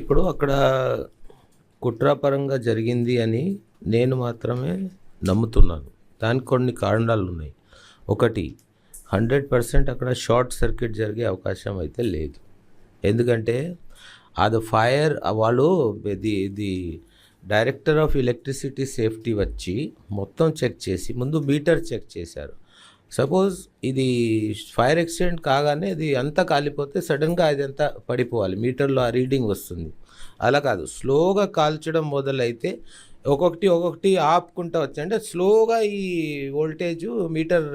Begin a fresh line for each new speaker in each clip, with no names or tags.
ఇప్పుడు అక్కడ కుట్రాపరంగా జరిగింది అని నేను మాత్రమే నమ్ముతున్నాను. దానికి కొన్ని కారణాలు ఉన్నాయి. ఒకటి హండ్రెడ్ పర్సెంట్ అక్కడ షార్ట్ సర్క్యూట్ జరిగే అవకాశం అయితే లేదు. ఎందుకంటే అది ఫైర్ వాళ్ళు ఇది ఇది డైరెక్టర్ ఆఫ్ ఎలక్ట్రిసిటీ సేఫ్టీ వచ్చి మొత్తం చెక్ చేసి ముందు మీటర్ చెక్ చేశారు. సపోజ్ ఇది ఫైర్ యాక్సిడెంట్ కాగానే ఇది అంతా కాలిపోతే సడన్గా అది అంతా పడిపోవాలి. మీటర్లో ఆ రీడింగ్ వస్తుంది. అలా కాదు. స్లోగా కాల్చడం మొదలైతే ఒక్కొక్కటి ఒక్కొక్కటి ఆపుకుంటా వచ్చి. అంటే స్లోగా ఈ వోల్టేజ్ మీటర్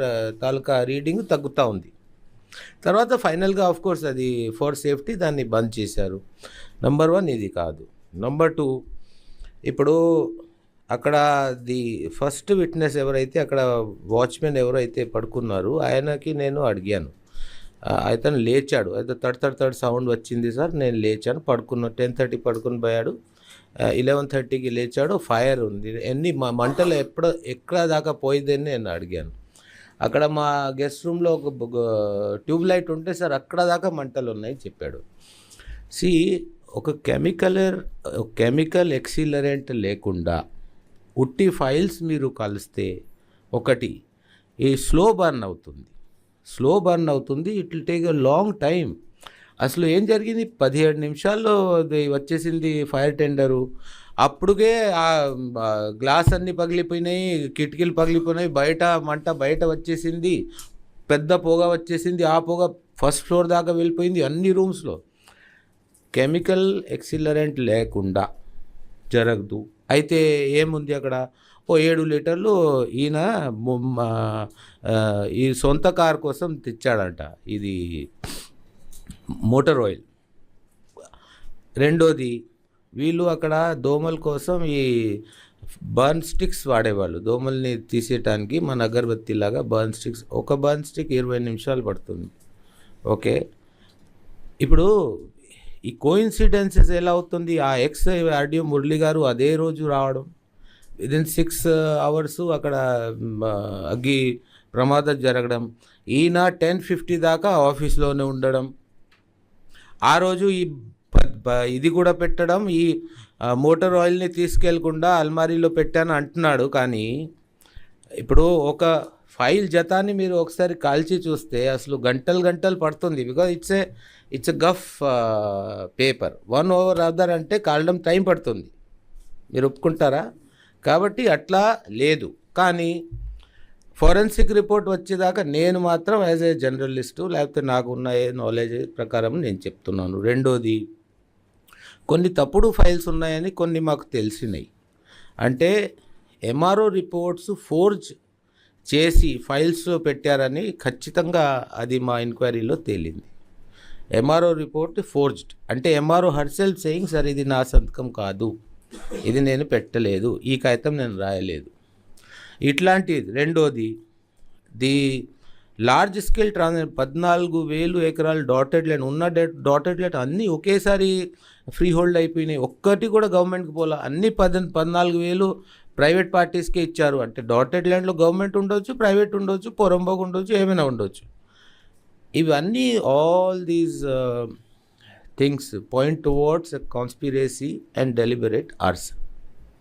తాలూకా రీడింగ్ తగ్గుతూ ఉంది. తర్వాత ఫైనల్గా ఆఫ్ కోర్స్ అది ఫర్ సేఫ్టీ దాన్ని బంద్ చేశారు. నంబర్ వన్ ఇది కాదు. నంబర్ టూ ఇప్పుడు అక్కడ ది ఫస్ట్ విట్నెస్ ఎవరైతే అక్కడ వాచ్మెన్ ఎవరైతే పడుకున్నారు ఆయనకి నేను అడిగాను. అతను లేచాడు. అయితే థర్డ్ థర్డ్ థర్డ్ సౌండ్ వచ్చింది సార్ నేను లేచాను పడుకున్నా టెన్ థర్టీ పడుకుని పోయాడు. ఇలెవెన్ థర్టీకి లేచాడు ఫైర్ ఉంది. ఎన్ని మా మంటలు ఎప్పుడు ఎక్కడ దాకా పోయిందని నేను అడిగాను. అక్కడ మా గెస్ట్ రూమ్లో ఒక ట్యూబ్ లైట్ ఉంటే సార్ అక్కడ దాకా మంటలు ఉన్నాయి చెప్పాడు. సి ఒక కెమికల్ కెమికల్ ఎక్సిలరెంట్ లేకుండా ఉట్టి ఫైల్స్ మీరు కలిస్తే ఒకటి ఈ స్లో బర్న్ అవుతుంది. స్లో బర్న్ అవుతుంది it will take a long time అసలు ఏం జరిగింది? పదిహేడు నిమిషాల్లో అది వచ్చేసింది ఫైర్ టెండరు. అప్పుడుకే ఆ, గ్లాస్ అన్నీ పగిలిపోయినాయి కిటికీలు పగిలిపోయినాయి బయట మంట బయట వచ్చేసింది పెద్ద పొగ వచ్చేసింది ఆ పొగ ఫస్ట్ ఫ్లోర్ దాకా వెళ్ళిపోయింది అన్ని రూమ్స్లో. కెమికల్ ఎక్సిలరెంట్ లేకుండా జరగదు. అయితే ఏముంది అక్కడ? ఓ ఏడు లీటర్లు ఈయన ఈ సొంత కార్ కోసం తెచ్చాడంట. ఇది మోటార్ ఆయిల్. రెండోది వీళ్ళు అక్కడ దోమల కోసం ఈ బర్న్ స్టిక్స్ వాడేవాళ్ళు. దోమల్ని తీసేయటానికి మన అగరబత్తి లాగా బర్న్ స్టిక్స్ ఒక బర్న్ స్టిక్ ఇరవై నిమిషాలు పడుతుంది. ఓకే. ఇప్పుడు ఈ కోయిన్సిడెన్సెస్ ఎలా అవుతుంది? ఆ ఎక్స్ ఆర్డియో మురళి గారు అదే రోజు రావడం. విదిన్ సిక్స్ అవర్స్ అక్కడ అగ్గి ప్రమాదం జరగడం. ఈయన టెన్ ఫిఫ్టీ దాకా ఆఫీస్లోనే ఉండడం. ఆ రోజు ఈ ఇది కూడా పెట్టడం. ఈ మోటార్ ఆయిల్ని తీసుకెళ్ళకుండా అల్మారీలో పెట్టాను అంటున్నాడు. కానీ ఇప్పుడు ఒక ఫైల్ జతాన్ని మీరు ఒకసారి కాల్చి చూస్తే అసలు గంటలు గంటలు పడుతుంది. Because it's a it's a guff paper one over other అంటే కాలడం టైం పడుతుంది. మీరు ఒప్పుకుంటారా? కాబట్టి అట్లా లేదు. కానీ ఫోరెన్సిక్ రిపోర్ట్ వచ్చేదాకా నేను మాత్రం యాజ్ ఏ జర్నలిస్టు లేకపోతే నాకు ఉన్న ఏ నాలెడ్జ్ ప్రకారం నేను చెప్తున్నాను. రెండోది కొన్ని తప్పుడు ఫైల్స్ ఉన్నాయని కొన్ని మాకు తెలిసినాయి. అంటే ఎంఆర్ఓ రిపోర్ట్స్ ఫోర్జ్ చేసి ఫైల్స్లో పెట్టారని ఖచ్చితంగా అది మా ఎంక్వైరీలో తేలింది. ఎంఆర్ఓ రిపోర్ట్ ఫోర్జ్డ్ అంటే ఎంఆర్ఓ హర్సెల్ సేయింగ్ సార్ ఇది నా సంతకం కాదు. ఇది నేను పెట్టలేదు. ఈ కాగితం నేను రాయలేదు. ఇట్లాంటిది రెండోది ది లార్జ్ స్కేల్ ట్రాన్స్ పద్నాలుగు వేలు ఎకరాలు డాటెడ్ ల్యాండ్ ఉన్న డాటెడ్ ల్యాండ్ అన్నీ ఒకేసారి ఫ్రీ హోల్డ్ అయిపోయినాయి. ఒక్కటి కూడా గవర్నమెంట్కి పోలా. అన్ని పద పద్నాలుగు వేలు ప్రైవేట్ పార్టీస్కే ఇచ్చారు. అంటే డాటెడ్ ల్యాండ్లో గవర్నమెంట్ ఉండొచ్చు ప్రైవేట్ ఉండొచ్చు పొరంబోగ్ ఉండొచ్చు ఏమైనా ఉండొచ్చు. ఇవన్నీ all these things point towards conspiracy and deliberate arson